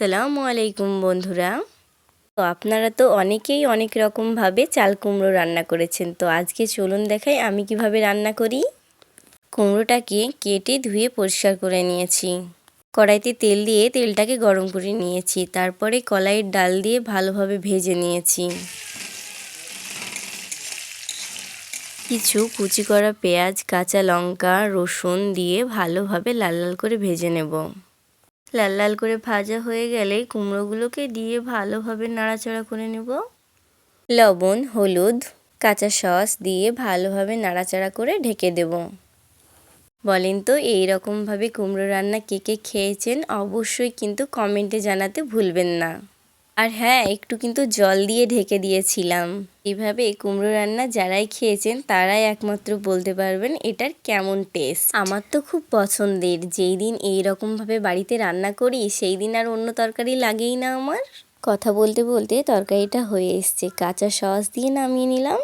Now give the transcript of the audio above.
আসসালামু আলাইকুম বন্ধুরা। তো আপনারা তো অনেকেই অনেক রকমভাবে চাল কুমড়ো রান্না করেছেন। তো আজকে চলুন দেখাই আমি কীভাবে রান্না করি। কুমড়োটাকে কেটে ধুয়ে পরিষ্কার করে নিয়েছি। কড়াইতে তেল দিয়ে তেলটাকে গরম করে নিয়েছি। তারপরে কলাইয়ের ডাল দিয়ে ভালোভাবে ভেজে নিয়েছি। কিছু কুচি করা পেঁয়াজ, কাঁচা লঙ্কা, রসুন দিয়ে ভালোভাবে লাল লাল করে ভেজে নেব। লাল লাল করে ভাজা হয়ে গেলে কুমড়োগুলোকে দিয়ে ভালোভাবে নাড়াচাড়া করে নেব। লবণ, হলুদ, কাঁচা সস দিয়ে ভালোভাবে নাড়াচাড়া করে ঢেকে দেব। বলেন তো, এই রকমভাবে কুমড়ো রান্না কে কে খেয়েছেন অবশ্যই কিন্তু কমেন্টে জানাতে ভুলবেন না। আর হ্যাঁ একটু কিন্তু জল দিয়ে ঢেকে দিয়েছিলাম। এভাবে কুমড়ো রান্না যারাই খেয়েছেন, তারাই একমাত্র বলতে পারবেন এটার কেমন টেস্ট আমার তো খুব পছন্দের, যেই দিন এইরকমভাবে বাড়িতে রান্না করি, সেই দিন আর অন্য তরকারি লাগেই না আমার। কথা বলতে বলতে তরকারিটা হয়ে এসছে। কাঁচা সস দিয়ে নামিয়ে নিলাম।